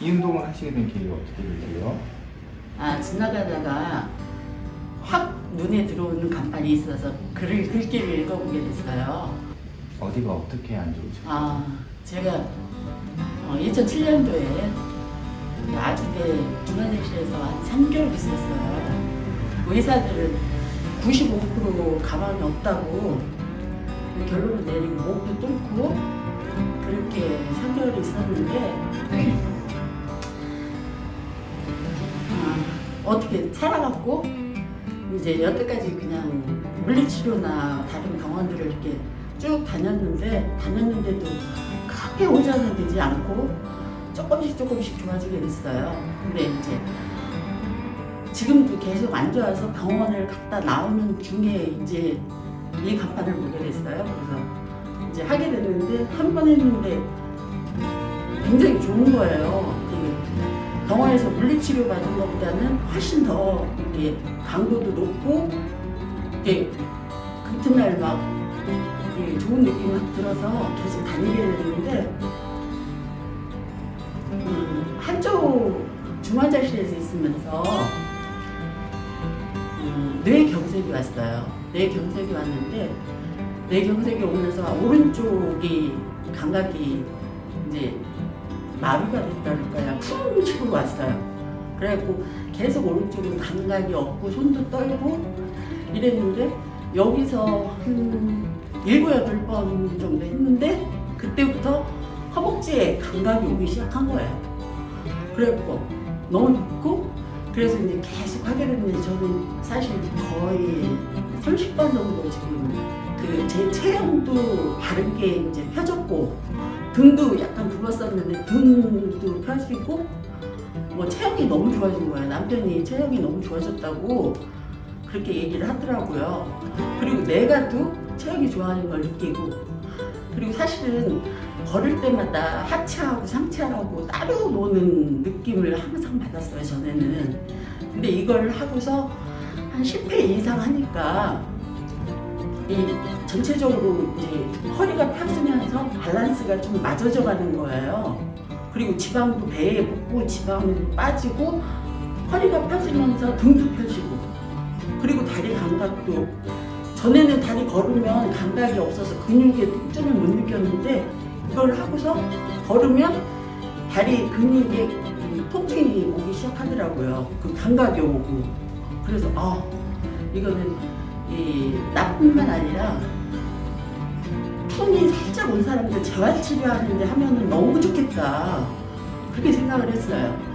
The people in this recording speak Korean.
이 운동을 하시게 된 계기가 어떻게 되세요? 아 지나가다가 확 눈에 들어오는 간판이 있어서 글을 글귀를 읽어보게 됐어요. 어디가 어떻게 안 좋으세요? 아 제가 어, 2007년도에 아주대 중환자실에서 한 3개월 있었어요. 의사들은 95% 가망이 없다고 결론을 내리고 목도 뚫고 그렇게 3개월 있었는데 어떻게 살아갔고 이제 여태까지 그냥 물리치료나 다른 병원들을 이렇게 쭉 다녔는데 다녔는데도 크게 오자는 되지 않고 조금씩 조금씩 좋아지게 됐어요. 근데 이제 지금도 계속 안 좋아서 병원을 갔다 나오는 중에 이제 이 간판을 보게 됐어요. 그래서 이제 하게 됐는데 한 번 했는데 굉장히 좋은 거예요. 병원에서 물리치료 받은 것보다는 훨씬 더 이렇게 강도도 높고 이게 그튿날 막 이게 좋은 느낌이 확 들어서 계속 다니게 됐는데 음, 한쪽 중환자실에서 있으면서 음, 뇌경색이 왔어요. 뇌경색이 왔는데 뇌경색이 오면서 오른쪽이 감각이 이제 마비가 됐다 그럴까요? 쿵 치고 왔어요. 그래갖고 계속 오른쪽은 감각이 없고 손도 떨고 이랬는데 여기서 한 일곱 여덟 번 정도 했는데 그때부터 허벅지에 감각이 오기 시작한 거예요. 그래갖고 너무 좋고 그래서 이제 계속 하게 됐는데 저는 사실 거의 30번 정도 지금 그 제 체형도 바르게 이제 펴졌고 등도 약간 굽었었는데 등도 펴지고 뭐 체형이 너무 좋아진 거예요. 남편이 체형이 너무 좋아졌다고 그렇게 얘기를 하더라고요. 그리고 내가도 체형이 좋아하는 걸 느끼고 그리고 사실은 걸을 때마다 하체하고 상체하고 따로 노는 느낌을 항상 받았어요 전에는 근데 이걸 하고서 한 10회 이상 하니까 이 전체적으로 이제 허리가 펴지면서 밸런스가 좀 맞아져 가는 거예요 그리고 지방도 배에 붙고 지방도 빠지고 허리가 펴지면서 등도 펴지고 그리고 다리 감각도 전에는 다리 걸으면 감각이 없어서 근육의 특징을 못 느꼈는데 이걸 하고서 걸으면 다리 근육에 이 통증이 오기 시작하더라고요. 그 감각이 오고. 그래서 아 이거는 이 나뿐만 아니라 tum이 살짝 온 사람들 재활 치료하는데 하면은 너무 좋겠다. 그렇게 생각을 했어요.